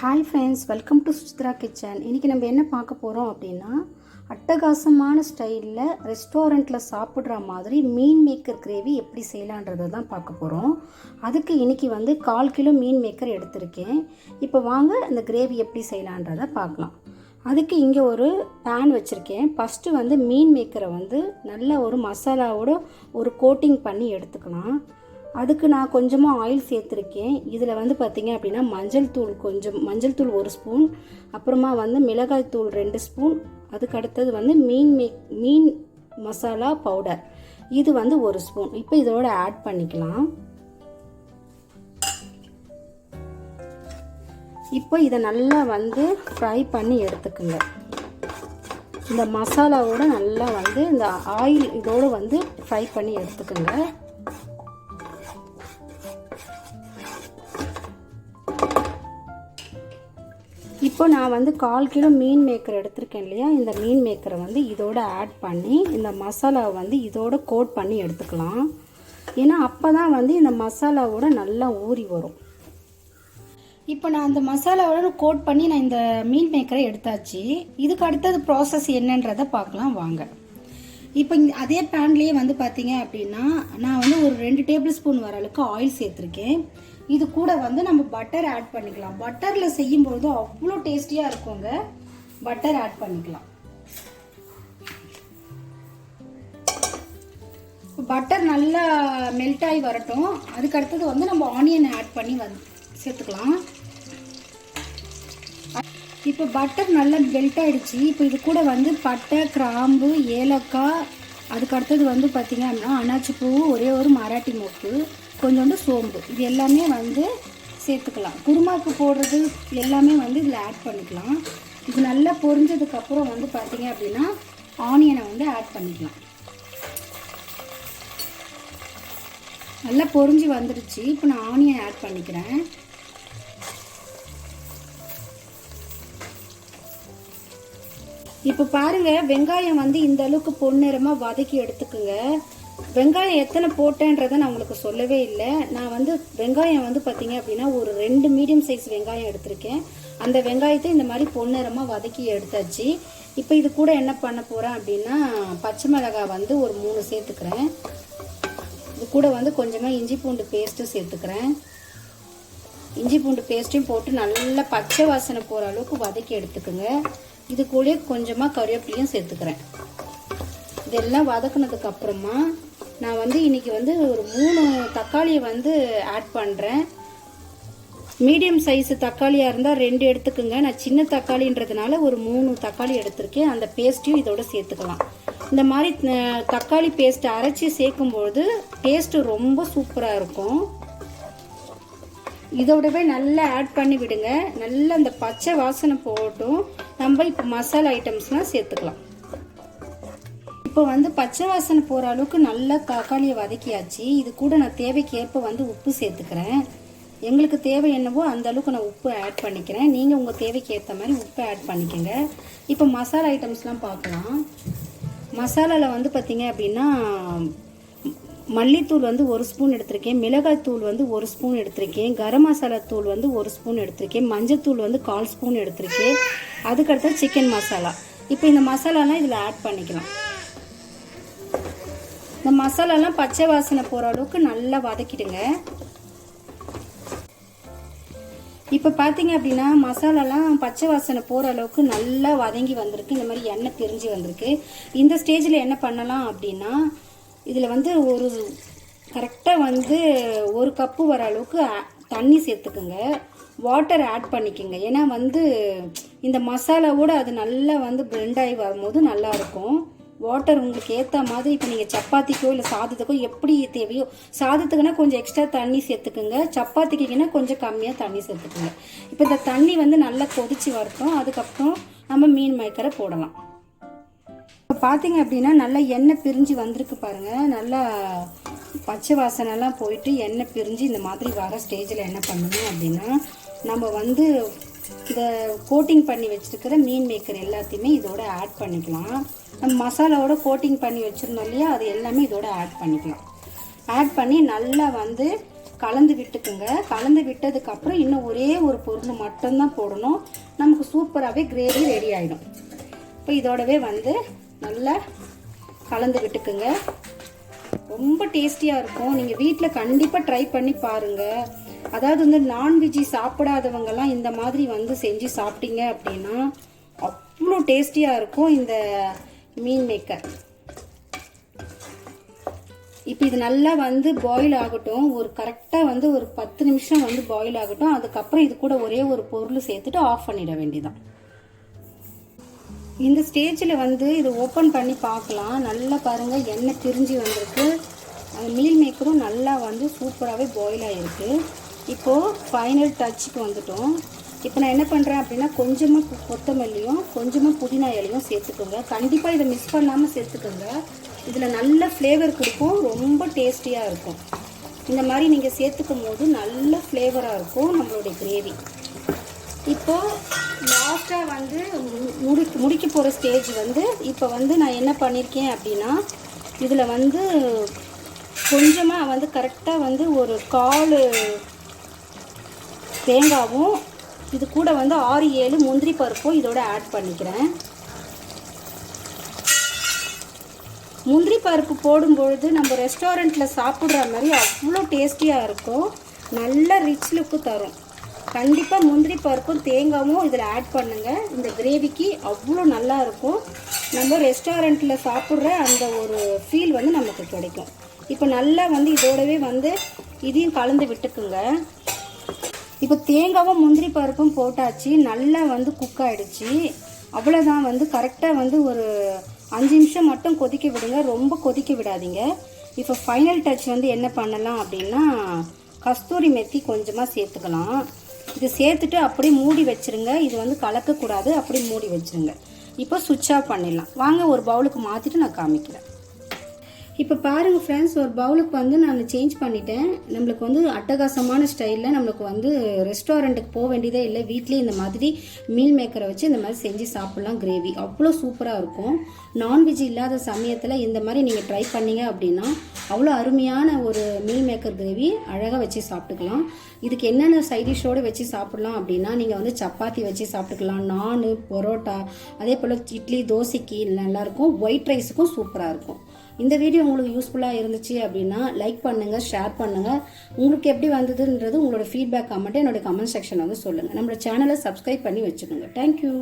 Hi friends welcome to Suchitra kitchen இன்றைக்கி நம்ம என்ன பார்க்க போகிறோம் அப்படின்னா அட்டகாசமான ஸ்டைலில் ரெஸ்டாரண்ட்டில் சாப்பிட்ற மாதிரி மீன் மேக்கர் கிரேவி எப்படி செய்யலான்றதை தான் பார்க்க போகிறோம் அதுக்கு இன்றைக்கி வந்து கால் கிலோ மீன் மேக்கர் எடுத்திருக்கேன். இப்போ வாங்க அந்த கிரேவி எப்படி செய்யலான்றதை பார்க்கலாம். அதுக்கு இங்கே ஒரு பேன் வச்சுருக்கேன். ஃபஸ்ட்டு வந்து மீன் மேக்கரை வந்து நல்ல ஒரு மசாலாவோட ஒரு கோட்டிங் பண்ணி எடுத்துக்கலாம். அதுக்கு நான் கொஞ்சமாக ஆயில் சேர்த்துருக்கேன். இதில் வந்து பார்த்திங்க அப்படின்னா மஞ்சள் தூள் கொஞ்சம் மஞ்சள் தூள் ஒரு ஸ்பூன் அப்புறமா வந்து மிளகாய் தூள் ரெண்டு ஸ்பூன் அதுக்கு அடுத்தது வந்து மீன் மே மீன் மசாலா பவுடர் இது வந்து ஒரு ஸ்பூன் இப்போ இதோட ஆட் பண்ணிக்கலாம். இப்போ இதை நல்லா வந்து ஃப்ரை பண்ணி எடுத்துக்குங்க. இந்த மசாலாவோட நல்லா வந்து இந்த ஆயில் இதோடு வந்து ஃப்ரை பண்ணி எடுத்துக்குங்க. இப்போ நான் வந்து கால் கிலோ மீன் மேக்கர் எடுத்திருக்கேன் இல்லையா? இந்த மீன் மேக்கரை வந்து இதோட ஆட் பண்ணி இந்த மசாலாவை வந்து இதோட கோட் பண்ணி எடுத்துக்கலாம். ஏன்னா அப்போ தான் வந்து இந்த மசாலாவோட நல்லா ஊறி வரும். இப்போ நான் அந்த மசாலாவோட கோட் பண்ணி நான் இந்த மீன் மேக்கரை எடுத்தாச்சு. இதுக்கு அடுத்தது ப்ராசஸ் என்னன்றதை பார்க்கலாம். வாங்க. இப்போ அதே பேன்லேயே வந்து பார்த்தீங்க அப்படின்னா நான் வந்து ஒரு ரெண்டு டேபிள் ஸ்பூன் வர அளவுக்கு ஆயில் சேர்த்துருக்கேன். இது கூட வந்து நம்ம பட்டர் ஆட் பண்ணிக்கலாம். பட்டரில் செய்யும்பொழுது அவ்வளோ டேஸ்டியாக இருக்குங்க. பட்டர் ஆட் பண்ணிக்கலாம். பட்டர் நல்லா மெல்ட் ஆகி வரட்டும். அதுக்கு அடுத்தது வந்து நம்ம ஆனியன் ஆட் பண்ணி வந்து சேர்த்துக்கலாம். இப்போ பட்டர் நல்லா மெல்ட் ஆகிடுச்சு இப்போ இது கூட வந்து பட்டை கிராம்பு ஏலக்காய் அதுக்கு அடுத்தது வந்து பார்த்திங்க அப்படின்னா அனாச்சி பூ ஒரே ஒரு மராட்டி மொக்கு கொஞ்சோண்டு சோம்பு. இது எல்லாமே வந்து சேர்த்துக்கலாம். குருமாக்கு போடுறது எல்லாமே வந்து இதில் ஆட் பண்ணிக்கலாம். இது நல்லா பொரிஞ்சதுக்கப்புறம் வந்து பார்த்திங்க அப்படின்னா ஆனியனை வந்து ஆட் பண்ணிக்கலாம். நல்லா பொரிஞ்சு வந்துடுச்சு இப்போ நான் ஆனியன் ஆட் பண்ணிக்கிறேன். இப்போ பாருங்க வெங்காயம் வந்து இந்த அளவுக்கு பொன்னிறமாக வதக்கி எடுத்துக்குங்க. வெங்காயம் எத்தனை போட்டேன்றதை நான் உங்களுக்கு சொல்லவே இல்லை. நான் வந்து வெங்காயம் வந்து பார்த்தீங்க அப்படின்னா ஒரு ரெண்டு மீடியம் சைஸ் வெங்காயம் எடுத்திருக்கேன். அந்த வெங்காயத்தை இந்த மாதிரி பொன்னிறமாக வதக்கி எடுத்தாச்சு. இப்போ இது கூட என்ன பண்ண போகிறேன் அப்படின்னா பச்சை மிளகாய் வந்து ஒரு மூணு சேர்த்துக்கிறேன். இது கூட வந்து கொஞ்சமாக இஞ்சி பூண்டு பேஸ்ட்டும் சேர்த்துக்கிறேன். இஞ்சி பூண்டு பேஸ்ட்டையும் போட்டு நல்லா பச்சை வாசனை போகிற அளவுக்கு வதக்கி எடுத்துக்கோங்க. இது கூடயே கொஞ்சமாக கருவேப்பிலையும் சேர்த்துக்கிறேன். இதெல்லாம் வதக்குனதுக்கு அப்புறமா நான் வந்து இன்னைக்கு வந்து ஒரு மூணு தக்காளியை வந்து ஆட் பண்ணுறேன் மீடியம் சைஸ் தக்காளியாக இருந்தால் ரெண்டு எடுத்துக்கோங்க. நான் சின்ன தக்காளின்றதுனால ஒரு மூணு தக்காளி எடுத்திருக்கேன். அந்த பேஸ்ட்டையும் இதோட சேர்த்துக்கலாம். இந்த மாதிரி தக்காளி பேஸ்ட் அரைச்சி சேர்க்கும்பொழுது டேஸ்ட்டு ரொம்ப சூப்பராக இருக்கும். இதோடவே நல்லா ஆட் பண்ணி விடுங்க. நல்லா அந்த பச்சை வாசனை போட்டும் நம்ம இப்போ மசாலா ஐட்டம்ஸ்லாம் சேர்த்துக்கலாம். இப்போ வந்து பச்சை வாசனை போகிற அளவுக்கு நல்லா தக்காளியை வதக்கியாச்சு. இது கூட நான் தேவைக்கேற்ப வந்து உப்பு சேர்த்துக்கிறேன். எங்களுக்கு தேவை என்னவோ அந்த அளவுக்கு நான் உப்பு ஆட் பண்ணிக்கிறேன். நீங்கள் உங்கள் தேவைக்கு ஏற்ற மாதிரி உப்பு ஆட் பண்ணிக்கோங்க. இப்போ மசாலா ஐட்டம்ஸ்லாம் பார்க்கலாம். மசாலாவில் வந்து பார்த்தீங்க அப்படின்னா மல்லித்தூள் வந்து ஒரு ஸ்பூன் எடுத்திருக்கேன். மிளகாய் தூள் வந்து ஒரு ஸ்பூன் எடுத்திருக்கேன். கரம் மசாலா தூள் வந்து ஒரு ஸ்பூன் எடுத்திருக்கேன். மஞ்சத்தூள் வந்து கால் ஸ்பூன் எடுத்திருக்கேன். அதுக்கடுத்து சிக்கன் மசாலா. இப்போ இந்த மசாலாலாம் இதில் ஆட் பண்ணிக்கலாம். இந்த மசாலாலாம் பச்சை வாசனை போகிற அளவுக்கு நல்லா வதக்கிடுங்க. இப்போ பார்த்தீங்க அப்படின்னா மசாலாலாம் பச்சை வாசனை போகிற அளவுக்கு நல்லா வதங்கி வந்திருக்கு. இந்த மாதிரி எண்ணெய் பிரிஞ்சு வந்திருக்கு. இந்த ஸ்டேஜில் என்ன பண்ணலாம் அப்படின்னா இதில் வந்து ஒரு கரெக்டாக வந்து ஒரு கப்பு வர அளவுக்கு தண்ணி சேர்த்துக்குங்க. வாட்டர் ஆட் பண்ணிக்கோங்க. ஏன்னா வந்து இந்த மசாலாவோட அது நல்லா வந்து பிளெண்ட் ஆகி வரும்போது நல்லாயிருக்கும் வாட்டர் உங்களுக்கு ஏற்ற மாதிரி இப்போ நீங்கள் சப்பாத்திக்கோ இல்லை சாதத்துக்கோ எப்படி தேவையோ சாதத்துக்குன்னா கொஞ்சம் எக்ஸ்ட்ரா தண்ணி சேர்த்துக்குங்க. சப்பாத்திக்குன்னா கொஞ்சம் கம்மியாக தண்ணி சேர்த்துக்குங்க. இப்போ இந்த தண்ணி வந்து நல்லா கொதிச்சு வரட்டும். அதுக்கப்புறம் நம்ம மீன் மேக்கரை போடலாம். இப்போ பார்த்தீங்க அப்படின்னா நல்லா எண்ணெய் பிரிஞ்சு வந்திருக்கு பாருங்க. நல்லா பச்சை வாசனைலாம் போயிட்டு எண்ணெய் பிரிஞ்சு இந்த மாதிரி வர ஸ்டேஜில் என்ன பண்ணணும் அப்படின்னா நம்ம வந்து இந்த கோட்டிங் பண்ணி வச்சுருக்கிற மீன் மேக்கர் எல்லாத்தையுமே இதோட ஆட் பண்ணிக்கலாம். நம்ம மசாலாவோட கோட்டிங் பண்ணி வச்சுருந்தோம் இல்லையா அது எல்லாமே இதோட ஆட் பண்ணிக்கலாம். ஆட் பண்ணி நல்லா வந்து கலந்து விட்டுக்குங்க. கலந்து விட்டதுக்கப்புறம் இன்னும் ஒரே ஒரு பொருள் மட்டும்தான் போடணும். நமக்கு சூப்பராகவே கிரேவி ரெடி ஆகிடும் இப்போ இதோடவே வந்து நல்லா கலந்து விட்டுக்குங்க ரொம்ப டேஸ்டியாக இருக்கும். நீங்கள் வீட்டில் கண்டிப்பாக ட்ரை பண்ணி பாருங்கள் அதாவது வந்து நான்வெஜ்ஜி சாப்பிடாதவங்கெல்லாம் இந்த மாதிரி வந்து செஞ்சு சாப்பிட்டீங்க அப்படின்னா அவ்வளோ டேஸ்டியாக இருக்கும் இந்த மீன் மேக்கர். இப்போ இது நல்லா வந்து பாயில் ஆகட்டும். ஒரு கரெக்டாக வந்து ஒரு பத்து நிமிஷம் வந்து பாயில் ஆகட்டும். அதுக்கப்புறம் இது கூட ஒரே ஒரு பொருள் சேர்த்துட்டு ஆஃப் பண்ணிட வேண்டியதான் இந்த ஸ்டேஜில் வந்து இது ஓப்பன் பண்ணி பார்க்கலாம். நல்லா பாருங்கள் எண்ணெய் திரிஞ்சு வந்திருக்கு. அந்த மீல் மேக்கரும் நல்லா வந்து சூப்பராகவே பாயில் ஆகிருக்கு இப்போது ஃபைனல் டச்சுக்கு வந்துட்டோம். இப்போ நான் என்ன பண்ணுறேன் அப்படின்னா கொஞ்சமாக கொத்தமல்லியும் கொஞ்சமாக புதினா இலையும் சேர்த்துக்கோங்க. கண்டிப்பாக இதை மிஸ் பண்ணாமல் சேர்த்துக்கோங்க. இதில் நல்ல ஃப்ளேவர் கொடுக்கும் ரொம்ப டேஸ்டியாக இருக்கும். இந்த மாதிரி நீங்கள் சேர்த்துக்கும் போது நல்ல ஃப்ளேவராக இருக்கும் நம்மளுடைய கிரேவி இப்போது லாஸ்ட்டாக வந்து மு- முடி முடிக்க போகிற ஸ்டேஜ் வந்து இப்போ வந்து நான் என்ன பண்ணியிருக்கேன் அப்படின்னா இதில் வந்து கொஞ்சமாக வந்து கரெக்டாக வந்து ஒரு கால் தேங்காவும் இது கூட வந்து ஆறு ஏழு முந்திரி பருப்பும் இதோட ஆட் பண்ணிக்கிறேன். முந்திரி பருப்பு போடும்பொழுது நம்ம ரெஸ்டாரண்ட்டில் சாப்பிட்ற மாதிரி அவ்வளோ டேஸ்டியாக இருக்கும். நல்ல ரிச் லுக்கு தரும். கண்டிப்பாக முந்திரி பருப்பும் தேங்காவும் இதில் ஆட் பண்ணுங்கள் இந்த கிரேவிக்கு அவ்வளோ நல்லா இருக்கும். நம்ம ரெஸ்டாரண்ட்டில் சாப்பிட்ற அந்த ஒரு ஃபீல் வந்து நமக்கு கிடைக்கும். இப்போ நல்லா வந்து இதோடவே வந்து இதையும் கலந்து விட்டுக்குங்க. இப்போ தேங்காவும் முந்திரி பருப்பும் போட்டாச்சு. நல்லா வந்து குக் ஆகிடுச்சு அவ்வளோதான் வந்து கரெக்டாக வந்து ஒரு அஞ்சு நிமிஷம் மட்டும் கொதிக்க விடுங்க. ரொம்ப கொதிக்க விடாதீங்க. இப்போ ஃபைனல் டச் வந்து என்ன பண்ணலாம் அப்படின்னா கஸ்தூரி மெத்தி கொஞ்சமாக சேர்த்துக்கலாம். இது சேர்த்துட்டு அப்படியே மூடி வச்சிருங்க. இது வந்து கலக்கக்கூடாது அப்படியே மூடி வச்சுருங்க. இப்போ சுவிட்ச் ஆஃப் பண்ணிடலாம். வாங்க ஒரு பவுலுக்கு மாற்றிட்டு நான் காமிக்கிறேன். இப்போ பாருங்கள் ஃப்ரெண்ட்ஸ் ஒரு பவுலுக்கு வந்து நான் சேஞ்ச் பண்ணிட்டேன். நம்மளுக்கு வந்து அட்டகாசமான ஸ்டைலில் நம்மளுக்கு வந்து ரெஸ்டாரண்ட்டுக்கு போக வேண்டியதே இல்லை. வீட்லேயே இந்த மாதிரி மீல் மேக்கரை வச்சு இந்த மாதிரி செஞ்சு சாப்பிட்லாம் கிரேவி அவ்வளோ சூப்பராக இருக்கும். நான்வெஜ் இல்லாத சமயத்தில் இந்த மாதிரி நீங்கள் ட்ரை பண்ணீங்க அப்படின்னா அவ்வளோ அருமையான ஒரு மீல் மேக்கர் கிரேவி அழகாக வச்சு சாப்பிட்டுக்கலாம். இதுக்கு என்னென்ன சைடிஷோடு வச்சு சாப்பிட்லாம் அப்படின்னா நீங்கள் வந்து சப்பாத்தி வச்சு சாப்பிட்டுக்கலாம். நான் பரோட்டா அதே போல் இட்லி தோசைக்கு நல்லாயிருக்கும் ஒயிட் ரைஸுக்கும் சூப்பராக இருக்கும். இந்த வீடியோ உங்களுக்கு யூஸ்ஃபுல்லாக இருந்துச்சு அப்படின்னா லைக் பண்ணுங்கள் ஷேர் பண்ணுங்கள் உங்களுக்கு எப்படி வந்ததுன்றது உங்களோட ஃபீட்பேக் மட்டும் என்னோட கமெண்ட் செக்ஷன் வந்து சொல்லுங்கள் நம்மளோட சேனலை சப்ஸ்கிரைப் பண்ணி வச்சுக்கோங்க. தேங்க்யூ